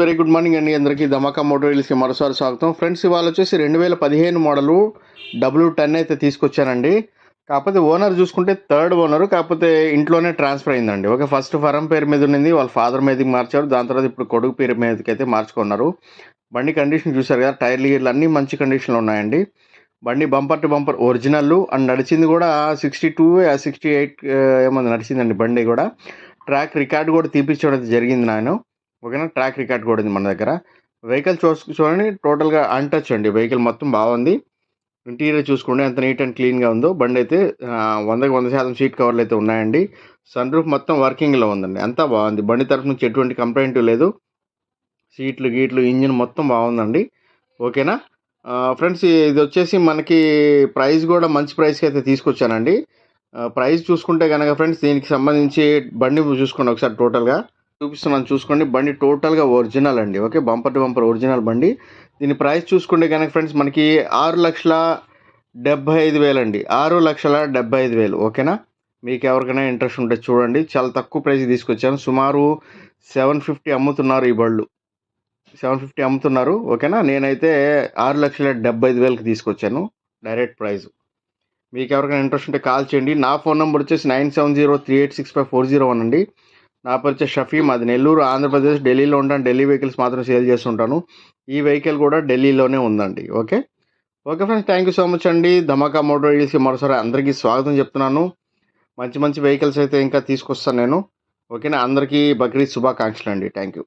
Very good morning అండి అందరికీ. ధమాకా మోటోరీల్స్కి మరోసారి స్వాగతం. ఫ్రెండ్స్ ఇవాళ వచ్చేసి రెండు వేల పదిహేను మోడలు డబ్ల్యూ టెన్ అయితే తీసుకొచ్చానండి. కాకపోతే ఓనర్ చూసుకుంటే థర్డ్ ఓనర్ కాకపోతే ఇంట్లోనే ట్రాన్స్ఫర్ అయిందండి. ఓకే ఫస్ట్ ఫరం పేరు మీద ఉన్నది వాళ్ళ ఫాదర్ మీదకి మార్చారు దాని తర్వాత ఇప్పుడు కొడుకు పేరు మీదకి అయితే మార్చుకున్నారు. బండి కండిషన్ చూశారు కదా టైర్లు గీర్లు అన్నీ మంచి కండిషన్లో ఉన్నాయండి. బండి bumper to bumper original and నడిచింది కూడా సిక్స్టీ టూ సిక్స్టీ ఎయిట్ ఏమో నడిచిందండి బండి కూడా. ట్రాక్ రికార్డ్ కూడా తీపించడం అయితే జరిగింది నాయన. ఓకేనా? ట్రాక్ రికార్డ్ కూడా ఉంది మన దగ్గర. వెహికల్ చూ చూడండి టోటల్గా అన్టచ్ అండి. వెహికల్ మొత్తం బాగుంది. ఇంటీరియర్ చూసుకోండి ఎంత నీట్ అండ్ క్లీన్గా ఉందో. బండి అయితే వందకి వంద శాతం సీట్ కవర్లు అయితే ఉన్నాయండి. సన్ రూఫ్ మొత్తం వర్కింగ్లో ఉందండి. అంతా బాగుంది. బండి తరఫు నుంచి ఎటువంటి కంప్లైంట్ లేదు. సీట్లు గీట్లు ఇంజిన్ మొత్తం బాగుందండి. ఓకేనా? ఫ్రెండ్స్ ఇది వచ్చేసి మనకి ప్రైస్ కూడా మంచి ప్రైస్కి అయితే తీసుకొచ్చానండి. ప్రైస్ చూసుకుంటే కనుక ఫ్రెండ్స్ దీనికి సంబంధించి బండి చూసుకోండి ఒకసారి టోటల్గా. చూపిస్తున్నాను చూసుకోండి. బండి టోటల్గా ఒరిజినల్ అండి. Okay? Bumper to bumper original బండి. దీని ప్రైస్ చూసుకుంటే కనుక ఫ్రెండ్స్ మనకి ఆరు లక్షల డెబ్బై ఐదు వేలండి అండి. ఆరు లక్షల డెబ్బై ఐదు వేలు. ఓకేనా? మీకు ఎవరికైనా ఇంట్రెస్ట్ ఉంటే చూడండి. చాలా తక్కువ ప్రైస్ తీసుకొచ్చాను. సుమారు సెవెన్ ఫిఫ్టీ అమ్ముతున్నారు ఈ బళ్ళు. సెవెన్ ఫిఫ్టీ అమ్ముతున్నారు. ఓకేనా? నేనైతే ఆరు లక్షల డెబ్బై ఐదు వేలకు తీసుకొచ్చాను. Direct price. మీకు ఎవరికైనా ఇంట్రెస్ట్ ఉంటే కాల్ చేయండి. నా ఫోన్ నెంబర్ వచ్చేసి nine seven zero three eight six five four zero one అండి. నా పేరు వచ్చేసి షఫీ మాది నెల్లూరు ఆంధ్రప్రదేశ్ ఢిల్లీలో ఉంటాను ఢిల్లీ వెహికల్స్ మాత్రం సేల్ చేస్తుంటాను. ఈ వెహికల్ కూడా ఢిల్లీలోనే ఉందండి okay? Okay friends thank you so much అండి. ధమాకా మోటార్ డీల్స్కి మరోసారి అందరికీ స్వాగతం చెప్తున్నాను. మంచి మంచి వెహికల్స్ అయితే ఇంకా తీసుకొస్తాను నేను. ఓకేనా? అందరికీ బక్రీద్ శుభాకాంక్షలు అండి థ్యాంక్ యూ